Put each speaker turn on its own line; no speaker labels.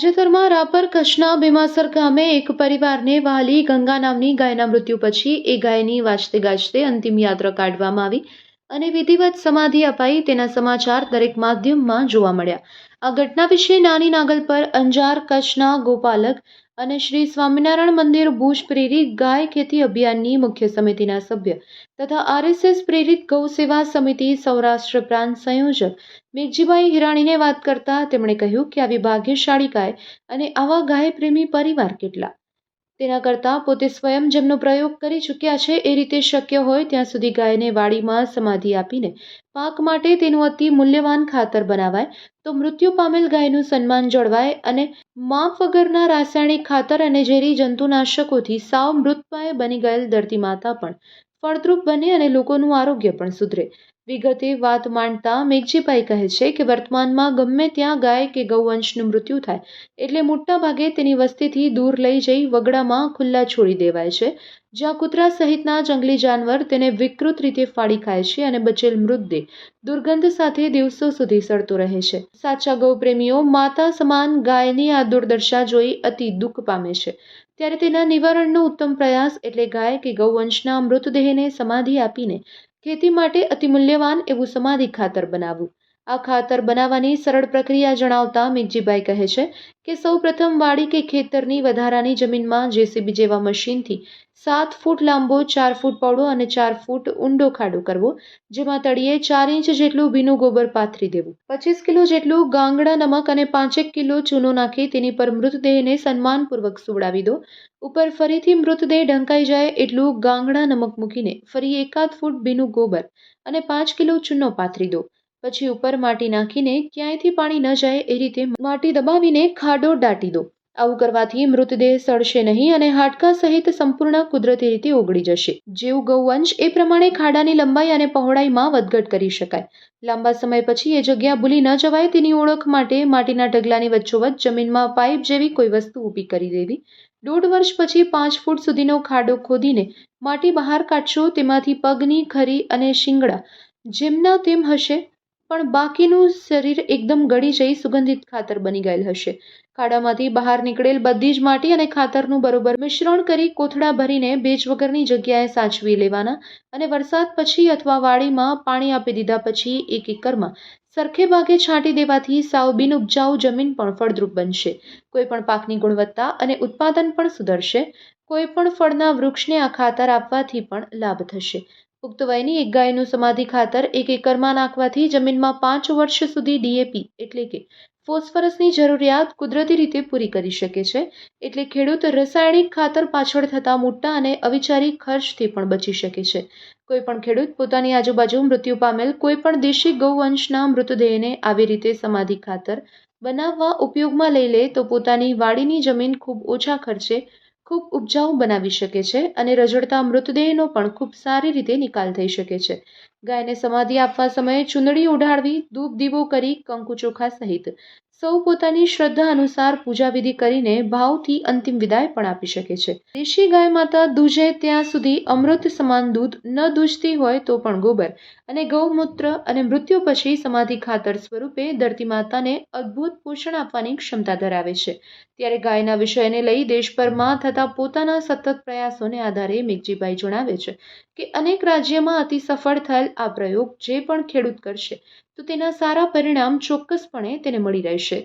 તાજેતરમાં રાપર કચ્છના ભીમાસર ગામે એક પરિવારને વાલી ગંગા નામની ગાયના મૃત્યુ પછી એ ગાયની વાજતે ગાજતે અંતિમ યાત્રા કાઢવામાં આવી અને વિધિવત સમાધિ અપાઈ તેના સમાચાર દરેક માધ્યમમાં જોવા મળ્યા. આ ઘટના વિશે નાની નાગલ પર અંજાર કચ્છના ગોપાલક અને શ્રી સ્વામિનારાયણ મંદિર ભુજ પ્રેરિત ગાય ખેતી અભિયાનની મુખ્ય સમિતિના સભ્ય તથા આરએસએસ પ્રેરિત ગૌ સેવા સમિતિ સૌરાષ્ટ્ર પ્રાંત સંયોજક મેઘજીભાઈ હિરાણીને વાત કરતા તેમણે કહ્યું કે આવી ભાગ્યશાળી ગાય અને આવા ગાય પ્રેમી પરિવાર કેટલા? તેના કરતાં પોતે સ્વયં જેમનો પ્રયોગ કરી ચૂક્યા છે એ રીતે શક્ય હોય ત્યાં સુધી ગાયને વાડીમાં સમાધિ આપીને પાક માટે તેનું અતિ મૂલ્યવાન ખાતર બનાવાય, તો મૃત્યુ પામેલ ગાયનું સન્માન જળવાય અને માફ વગરના રાસાયણિક ખાતર અને ઝેરી જંતુનાશકોથી સાવ મૃતપાય બની ગયેલ ધરતી માતા પણ ફળદ્રુપ બને અને લોકોનું આરોગ્ય પણ સુધરે. વિગતે વાત માંડતા મેઘજીભાઈ કહે છે કે વર્તમાનમાં ગમે ત્યાં ગાય કે ગૌવંશનું મૃત્યુ થાય, એટલે મોટા ભાગે તેની વસ્તીથી દૂર લઈ જઈ વગડામાં ખુલ્લા છોડી દેવાય છે. જ્યાં કૂતરા સહિતના જંગલી જાનવર તેને વિકૃત રીતે ફાડી ખાય છે અને બચેલ મૃતદેહ દુર્ગંધ સાથે દિવસો સુધી સડતો રહે છે. સાચા ગૌપ્રેમીઓ માતા સમાન ગાયની આ દુર્દશા જોઈ અતિ દુઃખ પામે છે. ત્યારે તેના નિવારણનો ઉત્તમ પ્રયાસ એટલે ગાય કે ગૌવંશના મૃતદેહને સમાધિ આપીને ખેતી માટે અતિ મૂલ્યવાન એવું સમાધિ ખાતર બનાવવું. આ ખાતર બનાવવાની સરળ પ્રક્રિયા જણાવતા મેઘજીભાઈ કહે છે કે સૌ પ્રથમ વાડી કે ખેતરની વધારાની જમીનમાં જેસીબી જેવા મશીનથી સાત ફૂટ લાંબો, ચાર ફૂટ પહોળો અને ચાર ફૂટ ઊંડો ખાડો કરવો, જેમાં તળિયે ચાર ઇંચ જેટલું ભીનું ગોબર પાથરી દેવું. પચીસ કિલો જેટલું ગાંગડા, નમક અને પાંચેક કિલો ચૂનો નાખી તેની પર મૃતદેહને સન્માનપૂર્વક સુવડાવી દો. ઉપર ફરીથી મૃતદેહ ઢંકાઈ જાય એટલું ગાંગડા, નમક મૂકીને ફરી એકાદ ફૂટ ભીનું ગોબર અને પાંચ કિલો ચૂનો પાથરી દો. પછી ઉપર માટી નાખીને ક્યાંયથી પાણી ન જાય એ રીતે માટી દબાવીને ખાડો દાટી દો. આવું કરવાથી મૃતદેહ સડશે નહીં અને હાડકાં સહિત સંપૂર્ણ કુદરતી રીતે ઓગળી જશે. જેવું ગૌવંશ એ પ્રમાણે ખાડાની લંબાઈ અને પહોળાઈમાં વધઘટ કરી શકાય. લાંબા સમય પછી એ જગ્યા ભૂલી ન જવાય તેની ઓળખ માટે માટીના ઢગલાની વચ્ચોવચ્ચ જમીનમાં પાઇપ જેવી કોઈ વસ્તુ ઊભી કરી દેવી. દોઢ વર્ષ પછી પાંચ ફૂટ સુધીનો ખાડો ખોદીને માટી બહાર કાઢશો તેમાંથી પગની ખરી અને શિંગડા, જેમના તેમ હશે પણ બાકીનું શરીર એકદમ ગળી જઈ સુગંધિત ખાતર બની ગયેલ હશે. ખાડામાંથી બહાર નીકળેલ બધી જ માટી અને ખાતરનું બરોબર મિશ્રણ કરી કોથળા ભરીને ભેજ વગરની જગ્યાએ સાચવી લેવાના અને વરસાદ પછી અથવા વાડીમાં પાણી આપી દીધા પછી એક એકરમાં સરખે ભાગે છાંટી દેવાથી સાવ બિનઉપજાઉ જમીન પણ ફળદ્રુપ બનશે. કોઈ પણ પાકની ગુણવત્તા અને ઉત્પાદન પણ સુધરશે. કોઈ પણ ફળના વૃક્ષને આ ખાતર આપવાથી પણ લાભ થશે. પુખ્ત વયની એક ગાયનું સમાધિ ખાતર એક એકરમાં નાખવાથી જમીનમાં પાંચ વર્ષ સુધી ડીએપી એટલે કે ફોસ્ફરસની જરૂરિયાત કુદરતી રીતે પૂરી કરી શકે છે. એટલે ખેડૂત રાસાયણિક ખાતર પાછળ થતા મોટા અને અવિચારી ખર્ચથી પણ બચી શકે છે. કોઈ પણ ખેડૂત પોતાની આજુબાજુ મૃત્યુ પામેલ કોઈ પણ દેશી ગૌવંશના મૃતદેહને આવી રીતે સમાધિ ખાતર બનાવવા ઉપયોગમાં લઈ લે તો પોતાની વાડીની જમીન ખૂબ ઓછા ખર્ચે ખૂબ ઉપજાઉ બનાવી શકે છે અને રજડતા મૃતદેહનો પણ ખૂબ સારી રીતે નિકાલ થઈ શકે છે. ગાયને સમાધિ આપવા સમયે ચૂંદડી ઉડાડવી ધૂપ દીવો કરી કંકુ ચોખા સહિત સૌ પોતાની શ્રદ્ધા અનુસાર પૂજાવિધિ કરીને ભાવથી અંતિમ વિદાય પણ આપી શકે છે. દેશી ગાય માતા દૂજે ત્યાં સુધી અમૃત સમાન દૂધ ન દૂજતી હોય તો પણ ગોબર અને ગૌમૂત્ર અને મૃત્યુ પછી સમાધિ ખાતર સ્વરૂપે ધરતી માતાને અદ્ભુત પોષણ આપવાની ક્ષમતા ધરાવે છે. ત્યારે ગાયના વિષયને લઈ દેશભરમાં થતા પોતાના સતત પ્રયાસોને આધારે મેઘજીભાઈ જણાવે છે કે અનેક રાજ્યમાં અતિ સફળ થયેલ આ પ્રયોગ જે પણ ખેડૂત કરશે તો તેના સારા પરિણામ ચોક્કસપણે તેને મળી રહેશે.